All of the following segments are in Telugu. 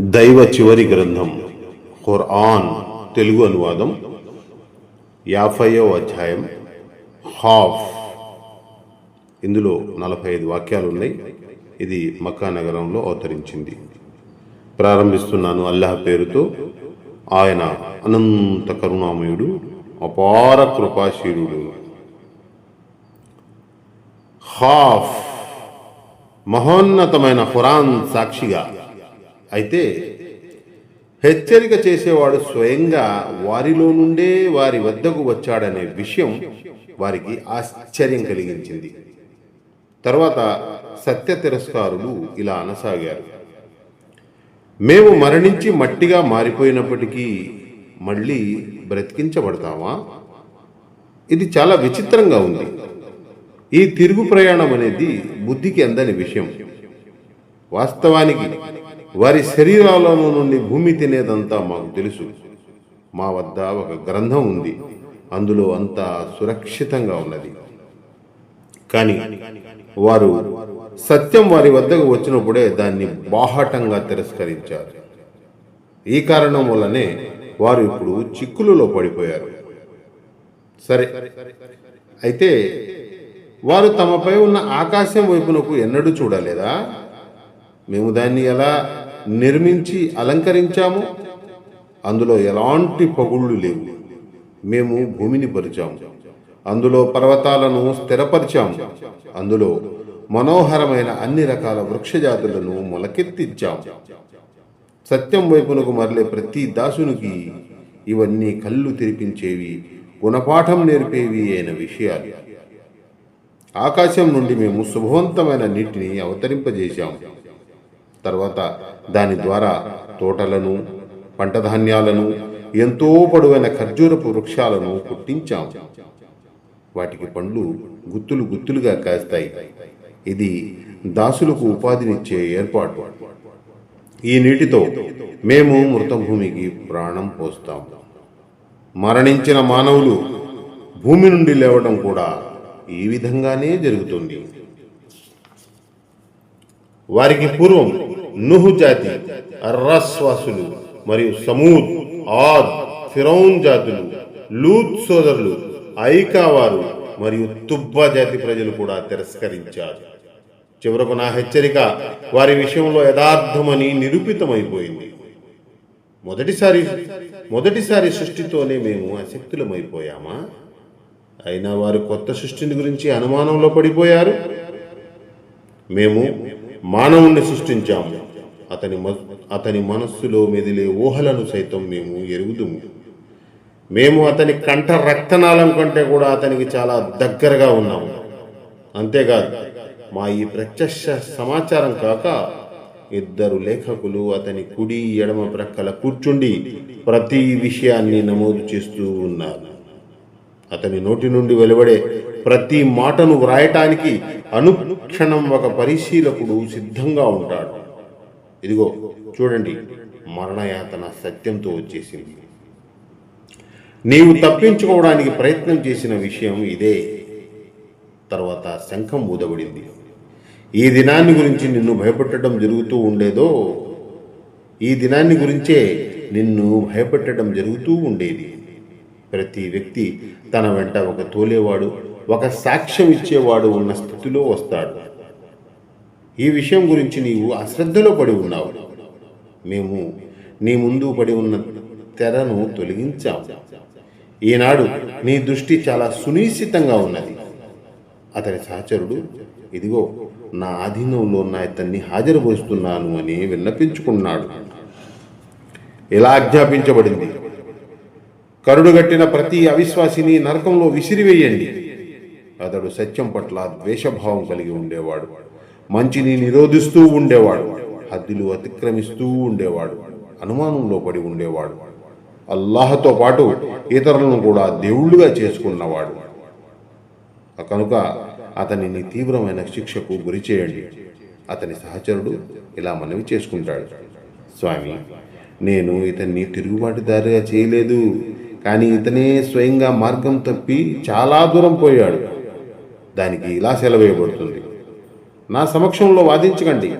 దైవ చివరి గ్రంథం ఖుర్ఆన్ తెలుగు అనువాదం యాభైవ అధ్యాయం హాఫ్. ఇందులో నలభై ఐదు వాక్యాలు ఉన్నాయి. ఇది మక్కా నగరంలో అవతరించింది. ప్రారంభిస్తున్నాను అల్లాహ్ పేరుతో. ఆయన అనంత కరుణామయుడు అపార కృపాశీలుడు. హాఫ్ మహోన్నతమైన ఖురాన్ సాక్షిగా అయితే హెచ్చరిక చేసేవాడు స్వయంగా వారిలో నుండే వారి వద్దకు వచ్చాడనే విషయం వారికి ఆశ్చర్యం కలిగించింది. తర్వాత సత్య తిరస్కారులు ఇలా అనసాగారు. మేము మరణించి మట్టిగా మారిపోయినప్పటికీ మళ్ళీ బ్రతికించబడతామా? ఇది చాలా విచిత్రంగా ఉంది. ఈ తిరుగు ప్రయాణం అనేది బుద్ధికి అందని విషయం. వాస్తవానికి వారి శరీరాలలో నుండి భూమి తినేదంతా మాకు తెలుసు. మా వద్ద ఒక గ్రంథం ఉంది. అందులో అంతా సురక్షితంగా ఉన్నది. కానీ వారు సత్యం వారి వద్దకు వచ్చినప్పుడే దాన్ని బాహాటంగా తిరస్కరించారు. ఈ కారణం వల్లనే వారు ఇప్పుడు చిక్కులలో పడిపోయారు. సరే అయితే వారు తమపై ఉన్న ఆకాశం వైపునకు ఎన్నడూ చూడలేదా? మేము దాన్ని ఎలా నిర్మించి అలంకరించాము. అందులో ఎలాంటి పగుళ్ళు లేవు. మేము భూమిని పరిచాము. అందులో పర్వతాలను స్థిరపరిచాము. అందులో మనోహరమైన అన్ని రకాల వృక్షజాతులను మొలకెత్తిచ్చాము. సత్యం వైపునకు మరలే ప్రతి దాసునికి ఇవన్నీ కళ్ళు తెరిపించేవి గుణపాఠం నేర్పేవి అయిన విషయాలు. ఆకాశం నుండి మేము శుభవంతమైన నీటిని అవతరింపజేశాము. తర్వాత దాని ద్వారా తోటలను పంటధాన్యాలను ఎంతో పొడవైన ఖర్జూరపు వృక్షాలను పుట్టించాం. వాటికి పండ్లు గుత్తులు గుత్తులుగా కాస్తాయి. ఇది దాసులకు ఉపాధినిచ్చే ఏర్పాటు. ఈ నీటితో మేము మృతభూమికి ప్రాణం పోస్తాం. మరణించిన మానవులు భూమి నుండి లేవడం కూడా ఈ విధంగానే జరుగుతుంది. వారికి పూర్వం నుహు జాతి అర్రస్వాసులు మరియు సమూద్ ఆద్ ఫిరౌన్ జాతులు లూత్ సోదరులు ఐకావారు మరియు తుబ్బా జాతి ప్రజలు కూడా తిరస్కరించారు. చివరకు నా హెచ్చరిక వారి విషయంలో యథార్థమని నిరూపితమైపోయింది. మొదటిసారి మొదటిసారి సృష్టితోనే మేము అశక్తులమైపోయామా? అయినా వారు కొత్త సృష్టిని గురించి అనుమానంలో పడిపోయారు. మేము మానవుణ్ణి సృష్టించాము. అతని మ- అతని మనస్సులో మెదిలే ఊహలను సైతం మేము ఎరుగుదుము. మేము అతని కంఠ రక్తనాళం కంటే కూడా అతనికి చాలా దగ్గరగా ఉన్నాము. అంతేకాదు మా ఈ ప్రత్యక్ష సమాచారం కాక ఇద్దరు లేఖకులు అతని కుడి ఎడమ ప్రక్కల కూర్చుండి ప్రతి విషయాన్ని నమోదు చేస్తూ ఉన్నారు. అతని నోటి నుండి వెలువడే ప్రతి మాటను వ్రాయటానికి అనుక్షణం ఒక పరిశీలకుడు సిద్ధంగా ఉంటాడు. ఇదిగో చూడండి మరణయాతన సత్యంతో వచ్చేసింది. నీవు తప్పించుకోవడానికి ప్రయత్నం చేసిన విషయం ఇదే. తర్వాత శంఖం ఊదబడింది. ఈ దినాన్ని గురించి నిన్ను భయపెట్టడం జరుగుతూ ఉండేదో ఈ దినాన్ని గురించే నిన్ను భయపెట్టడం జరుగుతూ ఉండేది. ప్రతి వ్యక్తి తన వెంట ఒక తోలేవాడు ఒక సాక్ష్యం ఇచ్చేవాడు ఉన్న స్థితిలో వస్తాడు. ఈ విషయం గురించి నీవు అశ్రద్ధలో పడి ఉన్నావు. మేము నీ ముందు పడి ఉన్న తెరను తొలగించాము ఈనాడు నీ దృష్టి చాలా సునిశ్చితంగా ఉన్నది. అతని సహచరుడు ఇదిగో నా ఆధీనంలో ఉన్న ఇతన్ని హాజరుపరుస్తున్నాను అని విన్నపించుకున్నాడు. ఇలా ఆజ్ఞాపించబడింది. కరుడుగట్టిన ప్రతి అవిశ్వాసిని నరకంలో విసిరివేయండి. అతడు సత్యం పట్ల ద్వేషభావం కలిగి ఉండేవాడు. మంచిని నిరోధిస్తూ ఉండేవాడు. హద్దులు అతిక్రమిస్తూ ఉండేవాడు. అనుమానంలో పడి ఉండేవాడు. అల్లాహతో పాటు ఇతరులను కూడా దేవుళ్ళుగా చేసుకున్నవాడు. కనుక అతనిని తీవ్రమైన శిక్షకు గురి చేయండి. అతని సహచరుడు ఇలా మనవి చేసుకుంటాడు. స్వామి నేను ఇతన్ని తిరుగుబాటుదారిగా చేయలేదు. కానీ ఇతనే స్వయంగా మార్గం తప్పి చాలా దూరం పోయాడు. దానికి ఇలా సెలవేయబడుతుంది. నా సమక్షంలో వాదించకండి.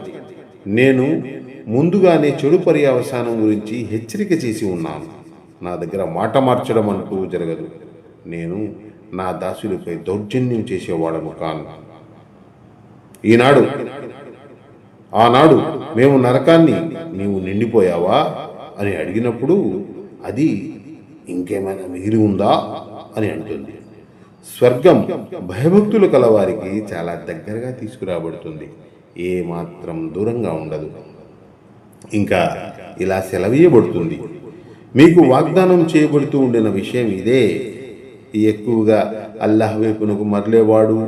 నేను ముందుగానే చెడు పర్యవసానం గురించి హెచ్చరిక చేసి ఉన్నాను. నా దగ్గర మాట మార్చడం అంటూ జరగదు. నేను నా దాసులపై దౌర్జన్యం చేసేవాడను కాను. ఈనాడు ఆనాడు మేము నరకాన్ని నీవు నిండిపోయావా అని అడిగినప్పుడు అది ఇంకేమైనా మిగిలి ఉందా అని అంటుంది. స్వర్గం భయభక్తులు కలవారికి చాలా దగ్గరగా తీసుకురాబడుతుంది. ఏ మాత్రం దూరంగా ఉండదు. ఇంకా ఇలా సెలవీయబడుతుంది. మీకు వాగ్దానం చేయబడుతూ ఉండిన విషయం ఇదే. ఎక్కువగా అల్లాహ్ వైపునకు మరలేవాడు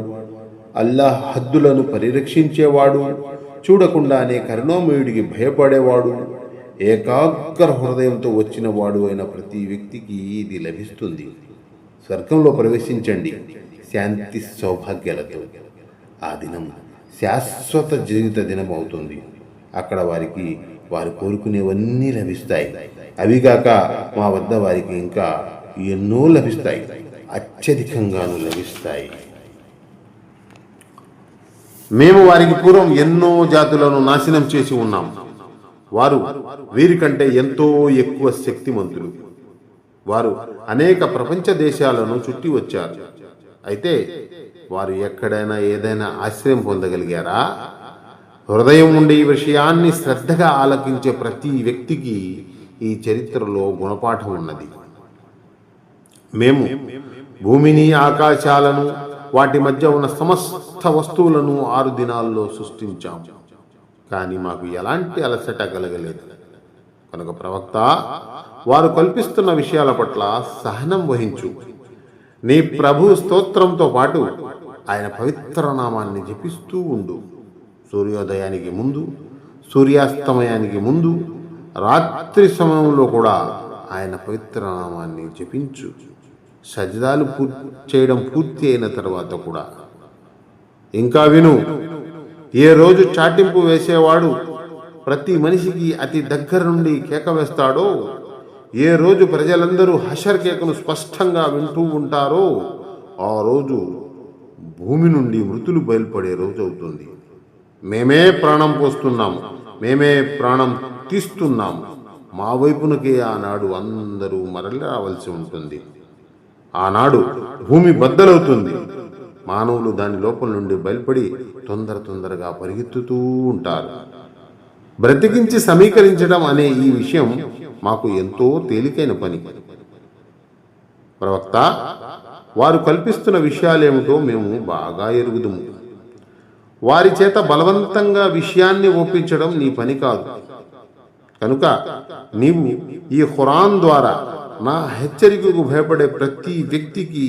అల్లాహ్ హద్దులను పరిరక్షించేవాడు చూడకుండానే కరుణామయుడికి భయపడేవాడు ఏకాగ్ర హృదయంతో వచ్చిన వాడు అయిన ప్రతి వ్యక్తికి ఇది లభిస్తుంది. స్వర్గంలో ప్రవేశించండి. శాంతి సౌభాగ్యాలతో. ఆ దినం శాశ్వత జీవిత దినం అవుతుంది అక్కడ వారికి వారు కోరుకునేవన్నీ లభిస్తాయి. అవిగాక మా వద్ద వారికి ఇంకా ఎన్నో లభిస్తాయి. అత్యధికంగాను లభిస్తాయి. మేము వారికి పూర్వం ఎన్నో జాతులను నాశనం చేసి ఉన్నాం. వారు వీరికంటే ఎంతో ఎక్కువ శక్తిమంతులు. వారు అనేక ప్రపంచ దేశాలను చుట్టి వచ్చారు. అయితే వారు ఎక్కడైనా ఏదైనా ఆశ్రయం పొందగలిగారా? హృదయం ఉండే ఈ విషయాన్ని శ్రద్ధగా ఆలకించే ప్రతి వ్యక్తికి ఈ చరిత్రలో గుణపాఠం ఉన్నది. మేము భూమిని ఆకాశాలను వాటి మధ్య ఉన్న సమస్త వస్తువులను ఆరు దినాల్లో సృష్టించాం. కానీ మాకు ఎలాంటి అలసట కలగలేదు. కనుక ప్రవక్త వారు కల్పిస్తున్న విషయాల పట్ల సహనం వహించు. నీ ప్రభు స్తోత్రంతో పాటు ఆయన పవిత్ర నామాన్ని జపిస్తూ ఉండు. సూర్యోదయానికి ముందు సూర్యాస్తమయానికి ముందు రాత్రి సమయంలో కూడా ఆయన పవిత్ర నామాన్ని జపించు. సజదాలు పూర్తి చేయడం పూర్తి అయిన తర్వాత కూడా. ఇంకా విను ఏ రోజు చాటింపు వేసేవాడు ప్రతి మనిషికి అతి దగ్గర నుండి కేక వేస్తాడో? ఏ రోజు ప్రజలందరూ హషర్ కేకను స్పష్టంగా వింటూ ఉంటారో? ఆ రోజు భూమి నుండి మృతులు బయలుపడే రోజు అవుతుంది. మేమే ప్రాణం పోస్తున్నాము మేమే ప్రాణం తీస్తున్నాము మా వైపునకే ఆనాడు అందరూ మరలి రావాల్సి ఉంటుంది. ఆనాడు భూమి బద్దలవుతుంది. మానవులు దాని లోపల నుండి బయలుపడి తొందర తొందరగా పరిగెత్తుతూ ఉంటారు. బ్రతికించి సమీకరించడం అనే ఈ విషయం మాకు ఎంతో తేలికైన పని. ప్రవక్త వారు కల్పిస్తున్న విషయాలేమిటో మేము బాగా ఎరుగుదుము. వారి చేత బలవంతంగా విషయాన్ని ఒప్పించడం నీ పని కాదు. కనుక నీవు ఈ ఖురాన్ ద్వారా నా హెచ్చరికకు భయపడే ప్రతి వ్యక్తికి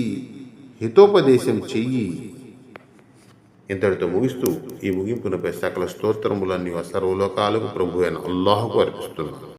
హితోపదేశం చెయ్యి. ఇంతటితో ముగిస్తూ ఈ ముగింపునపై సకల స్తోత్రములన్నీ సర్వలోకాలకు ప్రభు అయిన అల్లాహకు అర్పిస్తున్నాను.